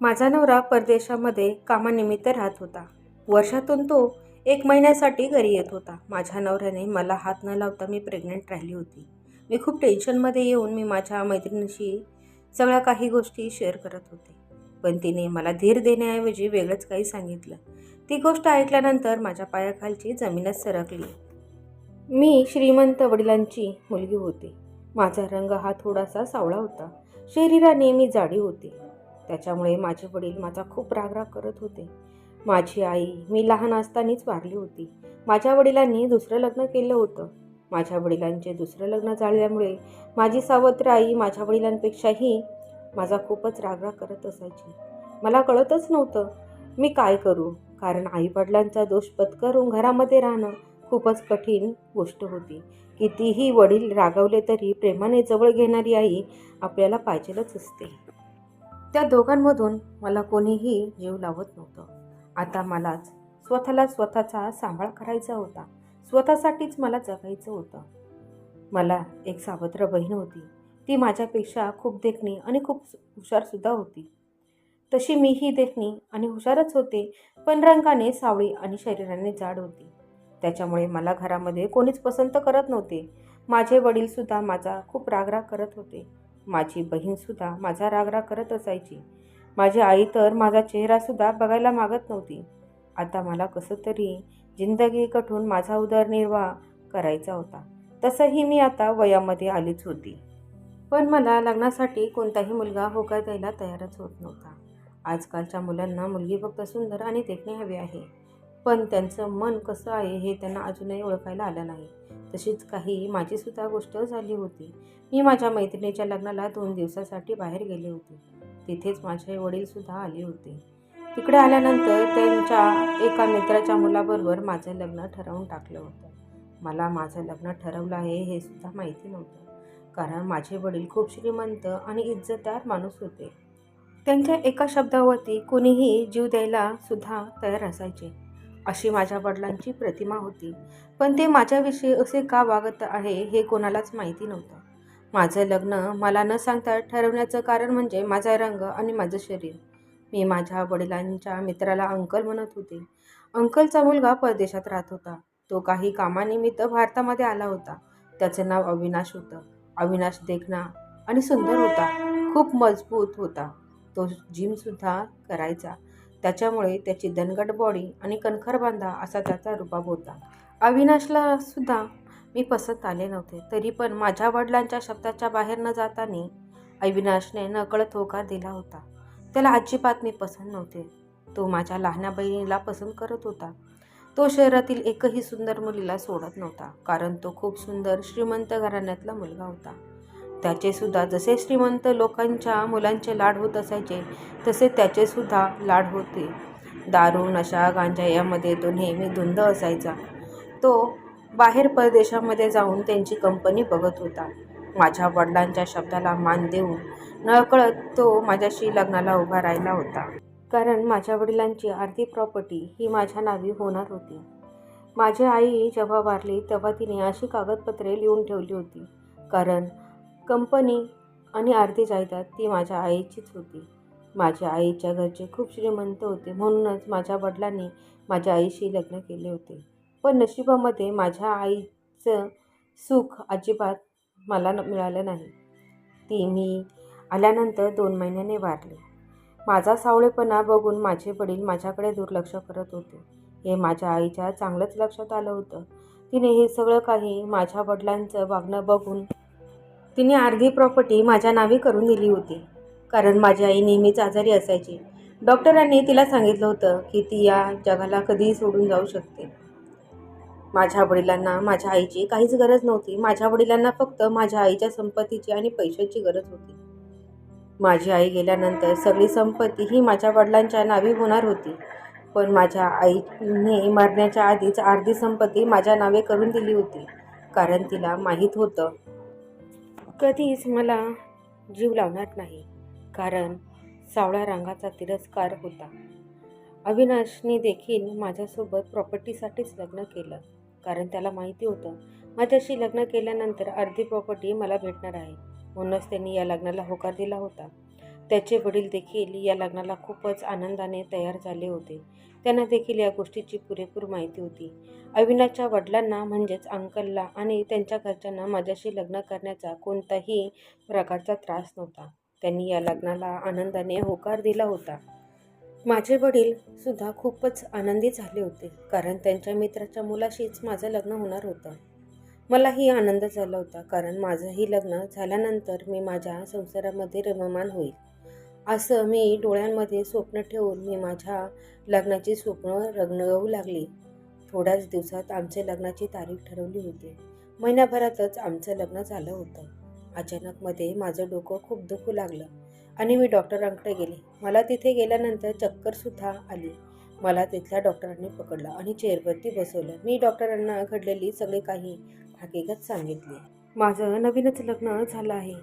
माझा नवरा परदेशामध्ये कामानिमित्त राहत होता. वर्षातून तो एक महिन्यासाठी घरी येत होता. माझ्या नवऱ्याने मला हात न लावता मी प्रेग्नंट राहिली होती. मी खूप टेन्शनमध्ये येऊन मी माझ्या मैत्रिणीशी सगळ्या काही गोष्टी शेअर करत होते. पण तिने मला धीर देण्याऐवजी वेगळंच काही सांगितलं. ती गोष्ट ऐकल्यानंतर माझ्या पायाखालची जमीनच सरकली. मी श्रीमंत वडिलांची मुलगी होते. माझा रंग हा थोडासा सावळा होता. शरीराने मी जाडी होते. त्याच्यामुळे माझे वडील माझा खूप रागराग करत होते. माझी आई मी लहान असतानाच वारली होती. माझ्या वडिलांनी दुसरं लग्न केलं होतं. माझ्या वडिलांचे दुसरं लग्न झाल्यामुळे माझी सावत्र आई माझ्या वडिलांपेक्षाही माझा खूपच रागराग करत असायची. मला कळतच नव्हतं मी काय करू? कारण आईवडिलांचा दोष पत्करून घरामध्ये राहणं खूपच कठीण गोष्ट होती. कितीही वडील रागवले तरी प्रेमाने जवळ घेणारी आई आपल्याला पाहिजेलच असते. त्या दोघांमधून मला कोणीही जीव लावत नव्हतं. आता मलाच स्वतःला स्वतःचा सांभाळ करायचा होता. स्वतःसाठीच मला जगायचं होतं. मला एक सावत्र बहीण होती. ती माझ्यापेक्षा खूप देखणी आणि खूप हुशारसुद्धा होती. तशी मीही देखणी आणि हुशारच होते पण रंगाने सावळी आणि शरीराने जाड होती. त्याच्यामुळे मला घरामध्ये कोणीच पसंत करत नव्हते. माझे वडीलसुद्धा माझा खूप रागराग करत होते. माझी बहीणसुद्धा माझा रागराग करत असायची. माझी आई तर माझा चेहरासुद्धा बघायला मागत नव्हती. आता मला कसं तरी जिंदगी कठून माझा उदरनिर्वाह करायचा होता. तसंही मी आता वयामध्ये आलीच होती. पण मला लग्नासाठी कोणताही मुलगा होकार द्यायला तयारच होत नव्हता. आजकालच्या मुलांना मुलगी फक्त सुंदर आणि देखणे हवे आहे. पण त्यांचं मन कसं आहे हे त्यांना अजूनही ओळखायला आलं नाही. तशीच काही माझीसुद्धा गोष्ट झाली होती. मी माझ्या मैत्रिणीच्या लग्नाला दोन दिवसासाठी बाहेर गेले होते. तिथेच माझे वडीलसुद्धा आले होते. तिकडे आल्यानंतर त्यांच्या एका मित्राच्या मुलाबरोबर माझं लग्न ठरवून टाकलं होतं. मला माझं लग्न ठरवलं आहे हे सुद्धा माहिती नव्हतं. कारण माझे वडील खूप श्रीमंत आणि इज्जतदार माणूस होते. त्यांच्या एका शब्दावरती कोणीही जीव द्यायला सुद्धा तयार असायचे. अशी माझ्या वडिलांची प्रतिमा होती. पण ते माझ्याविषयी असे का वागत आहे हे कोणालाच माहिती नव्हतं. माझं लग्न मला न सांगता ठरवण्याचं कारण म्हणजे माझा रंग आणि माझं शरीर. मी माझ्या वडिलांच्या मित्राला अंकल म्हणत होते. अंकलचा मुलगा परदेशात राहत होता. तो काही कामानिमित्त भारतामध्ये आला होता. त्याचं नाव अविनाश होतं. अविनाश देखणा आणि सुंदर होता. खूप मजबूत होता. तो जिमसुद्धा करायचा. त्याच्यामुळे त्याची दणगट बॉडी आणि कणखर बांधा असा त्याचा रुबाब होता. अविनाशला सुद्धा मी पसंत आले नव्हते तरी पण माझ्या वडिलांच्या शब्दाच्या बाहेर न जाताना अविनाशने नकळत होकार दिला होता. त्याला अजिबात मी पसंत नव्हते. तो माझ्या लहान्या बहिणीला पसंत करत होता. तो शहरातील एकही सुंदर मुलीला सोडत नव्हता कारण तो खूप सुंदर श्रीमंत घराण्यातला मुलगा होता. त्याचेसुद्धा जसे श्रीमंत लोकांच्या मुलांचे लाड होत असायचे तसे त्याचेसुद्धा लाड होते. दारू नशा गांजा यामध्ये तो नेहमी धुंद असायचा. तो बाहेर परदेशामध्ये जाऊन त्यांची कंपनी बघत होता. माझ्या वडिलांच्या शब्दाला मान देऊन नकळत तो माझ्याशी लग्नाला उभा राहिला होता. कारण माझ्या वडिलांची अर्धी प्रॉपर्टी ही माझ्या नावी होणार होती. माझी आई जेव्हा वारली तेव्हा तिने अशी कागदपत्रे लिहून ठेवली होती. कारण कंपनी आणि आरती जायदाद ती माझ्या आईचीच होती. माझ्या आईच्या घरचे खूप श्रीमंत होते म्हणूनच माझ्या वडिलांनी माझ्या आईशी लग्न केले होते. पण नशिबामध्ये माझ्या आईचं सुख अजिबात मला न मिळालं नाही. ती मी आल्यानंतर दोन महिन्याने वारली. माझा सावळेपणा बघून माझे वडील माझ्याकडे दुर्लक्ष करत होते. हे माझ्या आईच्या चांगलंच लक्षात आलं होतं. तिने हे सगळं काही माझ्या वडिलांचं वागणं बघून तिने अर्धी प्रॉपर्टी माझ्या नावे करून दिली होती. कारण माझी आई नेहमीच आजारी असायची. डॉक्टरांनी तिला सांगितलं होतं की ती या जगाला कधीही सोडून जाऊ शकते. माझ्या वडिलांना माझ्या आईची काहीच गरज नव्हती. माझ्या वडिलांना फक्त माझ्या आईच्या संपत्तीची आणि पैशाची गरज होती. माझी आई गेल्यानंतर सगळी संपत्ती ही माझ्या वडिलांच्या नावी होणार होती. पण माझ्या आईने मरण्याच्या आधीच अर्धी संपत्ती माझ्या नावे करून दिली होती. कारण तिला माहीत होतं कधीच मला जीव लावणार नाही कारण सावळ्या रंगाचा तिरस्कार होता. अविनाशने देखील माझ्यासोबत प्रॉपर्टीसाठीच लग्न केलं कारण त्याला माहिती होतं माझ्याशी लग्न केल्यानंतर अर्धी प्रॉपर्टी मला भेटणार आहे. म्हणूनच त्यांनी या लग्नाला होकार दिला होता. त्याचे वडील देखील या लग्नाला खूपच आनंदाने तयार झाले होते. त्यांना देखील या गोष्टीची पुरेपूर माहिती होती. अविनाशच्या वडिलांना म्हणजेच अंकलला आणि त्यांच्या घरच्यांना माझ्याशी लग्न करण्याचा कोणताही प्रकारचा त्रास नव्हता. त्यांनी या लग्नाला आनंदाने होकार दिला होता. माझे वडील सुद्धा खूपच आनंदी झाले होते कारण त्यांच्या मित्राच्या मुलाशीच माझं लग्न होणार होतं. मलाही आनंद झाला होता कारण माझंही लग्न झाल्यानंतर मी माझ्या संसारामध्ये रममान होईल. असं मी डोळ्यांमध्ये स्वप्न ठेवून मी माझ्या लग्नाची स्वप्न रंगवू लागली. थोड्याच दिवसात आमच्या लग्नाची तारीख ठरवली होती. महिन्याभरातच आमचं लग्न झालं होतं. अचानकमध्ये माझं डोकं खूप दुखू लागलं आणि मी डॉक्टरांकडे गेले. मला तिथे गेल्यानंतर चक्करसुद्धा आली. मला तिथल्या डॉक्टरांनी पकडलं आणि चेअरवरती बसवलं. मी डॉक्टरांना घडलेली सगळी काही हकीकत सांगितली. माझं नवीनच लग्न झालं आहे.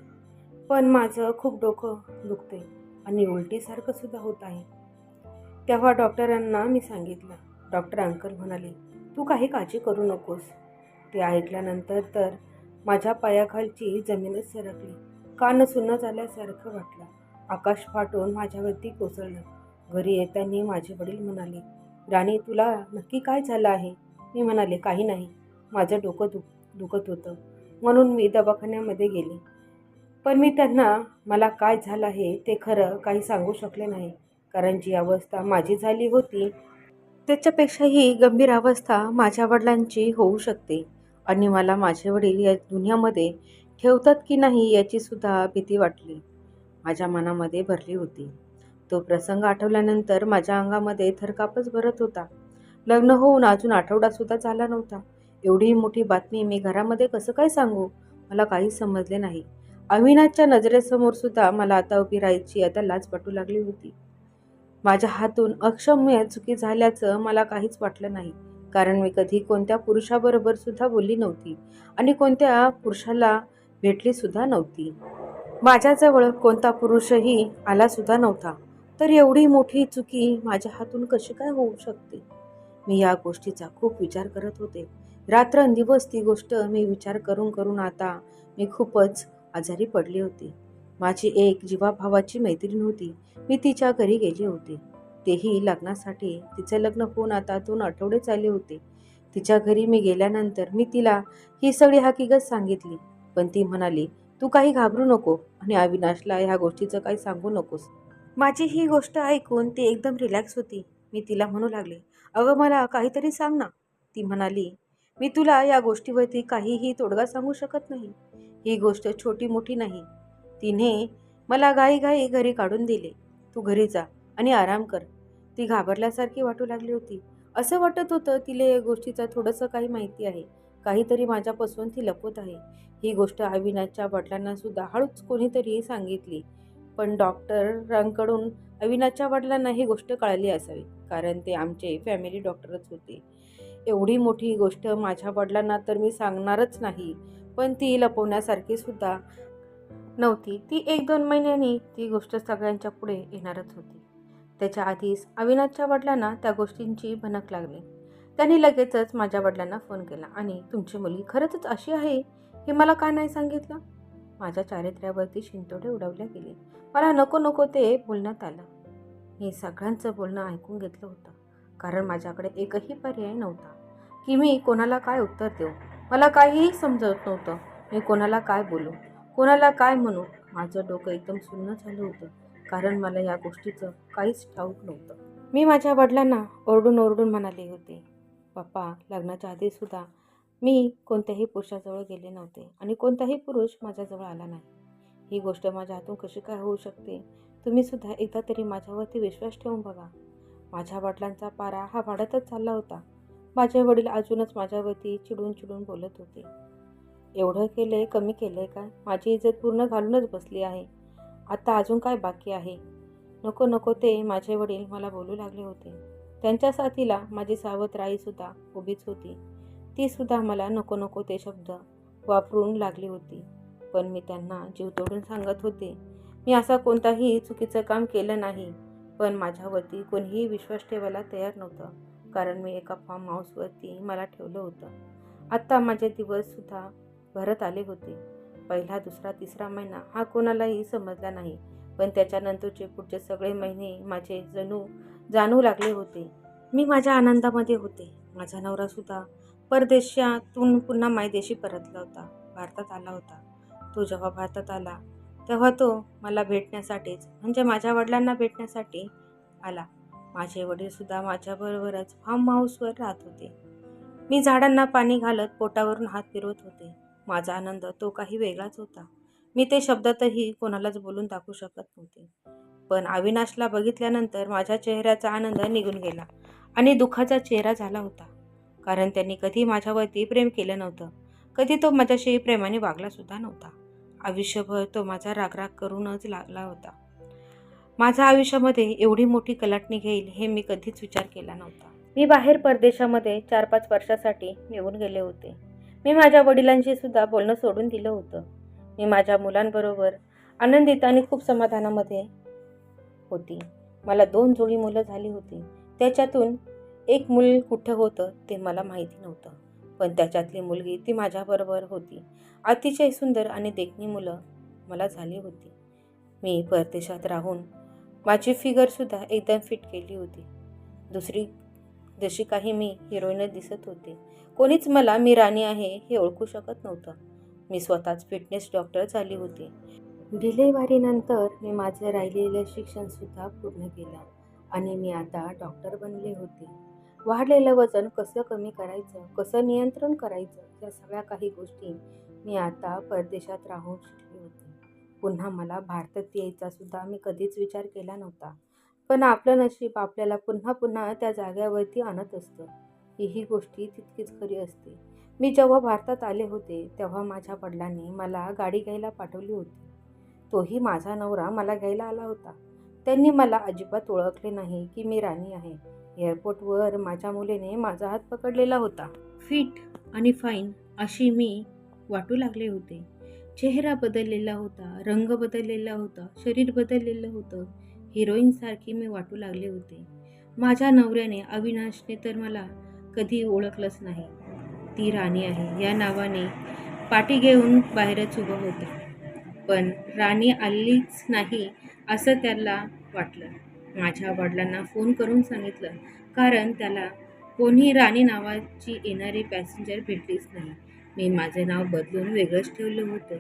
पण माझं खूप डोकं दुखते आणि उलटीसारखं सुद्धा होत आहे. तेव्हा डॉक्टरांना मी सांगितलं. डॉक्टर अंकल म्हणाले तू काही काळजी करू नकोस. ते ऐकल्यानंतर तर माझ्या पायाखालची जमीनच सरकली. कान सुन्न झाल्यासारखं वाटलं. आकाश फाटून माझ्यावरती कोसळलं. घरी येताना माझे वडील म्हणाले राणी तुला नक्की काय झालं आहे? मी म्हणाले काही नाही. माझं डोकं दुख दुखत होतं. म्हणून मी दवाखान्यामध्ये गेले. पण मी त्यांना मला काय झालं आहे ते खरं काही सांगू शकले नाही. कारण जी अवस्था माझी झाली होती त्याच्यापेक्षाही गंभीर अवस्था माझ्या वडिलांची होऊ शकते. आणि मला माझे वडील या दुनियामध्ये ठेवतात की नाही याचीसुद्धा भीती वाटली. माझ्या मनामध्ये भरली होती. तो प्रसंग आठवल्यानंतर माझ्या अंगामध्ये थरकापच भरत होता. लग्न होऊन अजून आठवडासुद्धा झाला नव्हता. एवढी मोठी बातमी मी घरामध्ये कसं काय सांगू? मला काहीच समजले नाही. अविनाशच्या नजरेसमोर सुद्धा मला आता उभी राहायची आता लाज पटू लागली होती. माझ्या हातून अक्षम्य चुकी झाल्याचं मला काहीच वाटलं नाही. कारण मी कधी कोणत्या पुरुषाबरोबर सुद्धा बोलली नव्हती आणि कोणत्या पुरुषाला भेटली सुद्धा नव्हती. माझ्याजवळ कोणता पुरुषही आला सुद्धा नव्हता. तर एवढी मोठी चुकी माझ्या हातून कशी काय होऊ शकते? मी या गोष्टीचा खूप विचार करत होते. रात्रंदिवस ती गोष्ट मी विचार करून करून आता मी खूपच आजारी पडली होती. माझी एक जीवाभावाची मैत्रीण होती. मी तिच्या घरी गेले होते. तेही लग्नासाठी. तिचं लग्न होऊन आता दोन आठवडे चालले होते. तिच्या घरी मी गेल्यानंतर मी तिला ही सगळी हकीकत सांगितली. पण ती म्हणाली तू काही घाबरू नको आणि अविनाशला ह्या गोष्टीचं काही सांगू नकोस. माझी ही गोष्ट ऐकून ती एकदम रिलॅक्स होती. मी तिला म्हणू लागले अगं मला काहीतरी सांग ना. ती म्हणाली मी तुला या गोष्टीवरती काहीही तोडगा सांगू शकत नाही. ही गोष्ट छोटी मोठी नाही. तिने मला घाई घरी काढून दिले. तू घरी जा आणि आराम कर. ती घाबरल्यासारखी वाटू लागली होती. असं वाटत होतं तिला या गोष्टीचं थोडंसं काही माहिती आहे. काहीतरी माझ्यापासून ती लपवत आहे. ही गोष्ट अविनाशच्या वडिलांना सुद्धा हळूच कोणीतरी सांगितली. पण डॉक्टरांकडून अविनाशच्या वडिलांना ही गोष्ट कळली असावी कारण ते आमचे फॅमिली डॉक्टरच होते. एवढी मोठी गोष्ट माझ्या वडिलांना तर मी सांगणारच नाही. पण ती लपवण्यासारखी सुद्धा नव्हती. ती एक दोन महिन्यांनी ती गोष्ट सगळ्यांच्या पुढे येणारच होती. त्याच्या आधीच अविनाशच्या वडिलांना त्या गोष्टींची भनक लागली. त्यांनी लगेचच माझ्या वडिलांना फोन केला आणि तुमची मुलगी खरंच अशी आहे? हे मला का नाही सांगितलं? माझ्या चारित्र्यावरती शिंतोडे उडवल्या गेले. मला नको नको ते बोलण्यात आलं. मी सगळ्यांचं बोलणं ऐकून घेतलं होतं. कारण माझ्याकडे एकही पर्याय नव्हता. की मी कोणाला काय उत्तर देऊ? मला काहीही समजत नव्हतं. मी कोणाला काय बोलू कोणाला काय म्हणू माझं डोकं एकदम सुन्न झालं होतं. कारण मला या गोष्टीचं काहीच ठाऊक नव्हतं. मी माझ्या वडिलांना ओरडून ओरडून म्हणाले होते पप्पा लग्नाच्या आधीसुद्धा मी कोणत्याही पुरुषाजवळ गेले नव्हते आणि कोणताही पुरुष माझ्याजवळ आला नाही. ही गोष्ट माझ्या हातून कशी काय होऊ शकते? तुम्ही सुद्धा एकदा तरी माझ्यावरती विश्वास ठेवून बघा. माझ्या वडिलांचा पारा हा वाढतच चालला होता. माझे वडील अजूनच माझ्यावरती चिडून चिडून बोलत होते. एवढं केलं आहे कमी केलं आहे का? माझी इज्जत पूर्ण घालूनच बसली आहे. आता अजून काय बाकी आहे? नको नको ते माझे वडील मला बोलू लागले होते. त्यांच्या साथीला माझी सावत्र आईसुद्धा उभीच होती. तीसुद्धा मला नको नको ते शब्द वापरून लागली होती. पण मी त्यांना जीव तोडून सांगत होते. मी असा कोणताही चुकीचं काम केलं नाही. पण माझ्यावरती कोणीही विश्वास ठेवायला तयार नव्हतं. कारण मी एका फार्म हाऊसवरती मला ठेवलं होतं. आत्ता माझे दिवससुद्धा भरत आले होते. पहिला दुसरा तिसरा महिना हा कोणालाही समजला नाही. पण त्याच्यानंतरचे पुढचे सगळे महिने माझे जणू जाणू लागले होते. मी माझ्या आनंदामध्ये होते. माझा नवरासुद्धा परदेशातून पुन्हा मायदेशी परतला होता. भारतात आला होता. तो जेव्हा भारतात आला तेव्हा तो मला भेटण्यासाठीच म्हणजे माझ्या वडिलांना भेटण्यासाठी आला. माझे वडीलसुद्धा माझ्याबरोबरच फार्म हाऊसवर राहत होते. मी झाडांना पाणी घालत पोटावरून हात फिरवत होते. माझा आनंद तो काही वेगळाच होता. मी ते शब्दातही कोणालाच बोलून दाखवू शकत नव्हते. पण अविनाशला बघितल्यानंतर माझ्या चेहऱ्याचा आनंद निघून गेला आणि दुःखाचा चेहरा झाला होता. कारण त्यांनी कधी माझ्यावरती प्रेम केलं नव्हतं. कधी तो माझ्याशी प्रेमाने वागलासुद्धा नव्हता. आयुष्यभर तो माझा रागराग करूनच लागला होता. माझ्या आयुष्यामध्ये एवढी मोठी कलाटणी घेईल हे मी कधीच विचार केला नव्हता. मी बाहेर परदेशामध्ये चार पाच वर्षासाठी निघून गेले होते. मी माझ्या वडिलांशी सुद्धा बोलणं सोडून दिलं होतं. मी माझ्या मुलांबरोबर आनंदित आणि खूप समाधानामध्ये होती. मला दोन जोडी मुलं झाली होती. त्याच्यातून एक मूल कुठं होतं ते मला माहिती नव्हतं. पण त्याच्यातली मुलगी ती माझ्याबरोबर होती. अतिशय सुंदर आणि देखणी मुलं मला झाली होती. मी परदेशात राहून माझी फिगरसुद्धा एकदम फिट केली होती. दुसरी जशी काही मी हिरोईनच दिसत होते कोणीच मला मी राणी आहे हे ओळखू शकत नव्हतं. मी स्वतःच फिटनेस डॉक्टर झाली होती. डिलेवारीनंतर मी माझं राहिलेलं शिक्षणसुद्धा पूर्ण केलं आणि मी आता डॉक्टर बनले होते. वाढलेलं वजन कसं कमी करायचं कसं नियंत्रण करायचं या सगळ्या काही गोष्टी मी आता परदेशात राहून पुन्हा मला भारतात यायचा सुद्धा मी कधीच विचार केला नव्हता. पण आपलं नशीब आपल्याला पुन्हा पुन्हा त्या जाग्यावरती आणत असतं. हीही गोष्टी तितकीच खरी असते. मी जेव्हा भारतात आले होते तेव्हा माझ्या वडिलांनी मला गाडी घ्यायला पाठवली होती. तोही माझा नवरा मला घ्यायला आला होता. त्यांनी मला अजिबात ओळखले नाही की मी राणी आहे. एअरपोर्टवर माझ्या मुलीने माझा हात पकडलेला होता. फिट आणि फाईन अशी मी वाटू लागले होते. चेहरा बदललेला होता रंग बदललेला होता शरीर बदललेलं होतं. हिरोईनसारखी मी वाटू लागले होते. माझ्या नवऱ्याने अविनाशने तर मला कधी ओळखलंच नाही. ती राणी आहे. या नावाने पाठी घेऊन बाहेरच उभं होतं. पण राणी आलीच नाही असं त्याला वाटलं. माझ्या वडिलांना फोन करून सांगितलं. कारण त्याला कोणी राणी नावाची येणारी पॅसेंजर भेटलीच नाही. मी माझे नाव बदलून वेगळंच ठेवलं होतं.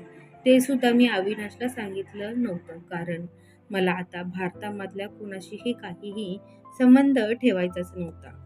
ते सुद्धा मी अविनाशला सांगितलं नव्हतं कारण मला आता भारतामधल्या कुणाशीही काहीही संबंध ठेवायचाच नव्हता.